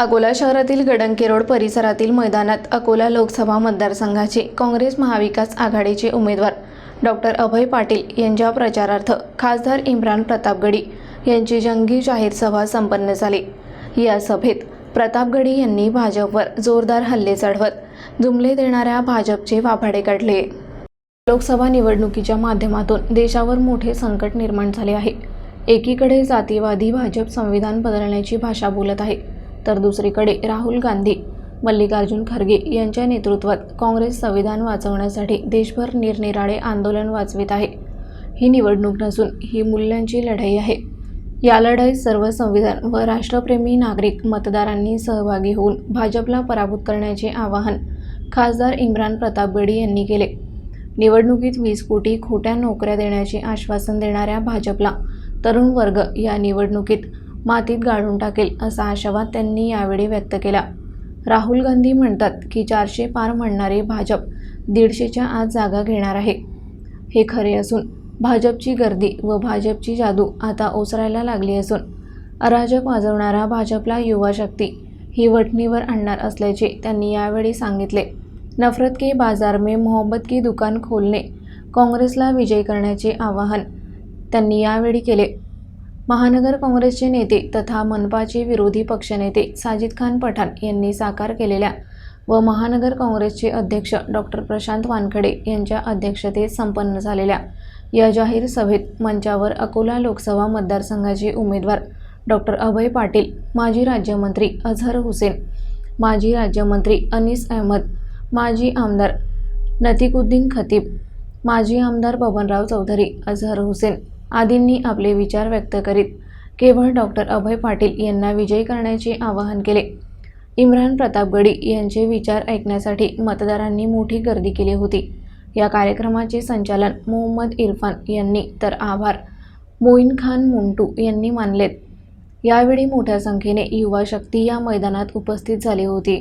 अकोला शहरातील गडंके रोड परिसरातील मैदानात अकोला लोकसभा मतदारसंघाचे काँग्रेस महाविकास आघाडीचे उमेदवार डॉक्टर अभय पाटील यांच्या प्रचारार्थ खासदार इम्रान प्रतापगडी यांची जंगी जाहीर सभा संपन्न झाली. या सभेत प्रतापगडी यांनी भाजपवर जोरदार हल्ले चढवत जुमले देणाऱ्या भाजपचे वाभाडे काढले. लोकसभा निवडणुकीच्या माध्यमातून देशावर मोठे संकट निर्माण झाले आहे. एकीकडे जातीवादी भाजप संविधान बदलण्याची भाषा बोलत आहे. तर दुसरीकडे राहुल गांधी मल्लिकार्जुन खरगे यांच्या नेतृत्वात काँग्रेस संविधान वाचवण्यासाठी देशभर निरनिराळे आंदोलन वाचवित आहे. ही निवडणूक नसून ही मूल्यांची लढाई आहे. या लढाईत सर्व संविधान व राष्ट्रप्रेमी नागरिक मतदारांनी सहभागी होऊन भाजपला पराभूत करण्याचे आवाहन खासदार इम्रान प्रतापगडी यांनी केले. निवडणुकीत वीस कोटी खोट्या नोकऱ्या देण्याचे आश्वासन देणाऱ्या भाजपला तरुण वर्ग या निवडणुकीत मातीत गाळून टाकेल असा आशावाद त्यांनी यावेळी व्यक्त केला. राहुल गांधी म्हणतात की चारशे पार म्हणणारे भाजप दीडशेच्या आत जागा घेणार आहे. हे खरे असून भाजपची गर्दी व भाजपची जादू आता ओसरायला लागली असून अराजक वाजवणारा भाजपला युवा शक्ती ही वटणीवर आणणार असल्याचे त्यांनी यावेळी सांगितले. नफरत के बाजार में मोहब्बत की दुकान खोलणे काँग्रेसला विजय करण्याचे आवाहन त्यांनी यावेळी केले. महानगर काँग्रेसचे नेते तथा मनपाचे विरोधी पक्षनेते साजिद खान पठाण यांनी साकार केलेल्या व महानगर काँग्रेसचे अध्यक्ष डॉक्टर प्रशांत वानखडे यांच्या अध्यक्षतेत संपन्न झालेल्या या जाहीर सभेत मंचावर अकोला लोकसभा मतदारसंघाचे उमेदवार डॉक्टर अभय पाटील माजी राज्यमंत्री अझहर हुसेन माजी राज्यमंत्री अनिस अहमद माजी आमदार नतिकुद्दीन खतीब माजी आमदार बबनराव चौधरी अझहर हुसेन आदींनी आपले विचार व्यक्त करीत केवळ डॉक्टर अभय पाटील यांना विजयी करण्याचे आवाहन केले. इम्रान प्रतापगडी यांचे विचार ऐकण्यासाठी मतदारांनी मोठी गर्दी केली होती. या कार्यक्रमाचे संचालन मोहम्मद इरफान यांनी तर आभार. मोईन खान मुंटू यांनी मानलेत. यावेळी मोठ्या संख्येने युवा शक्ती या मैदानात उपस्थित झाली होती.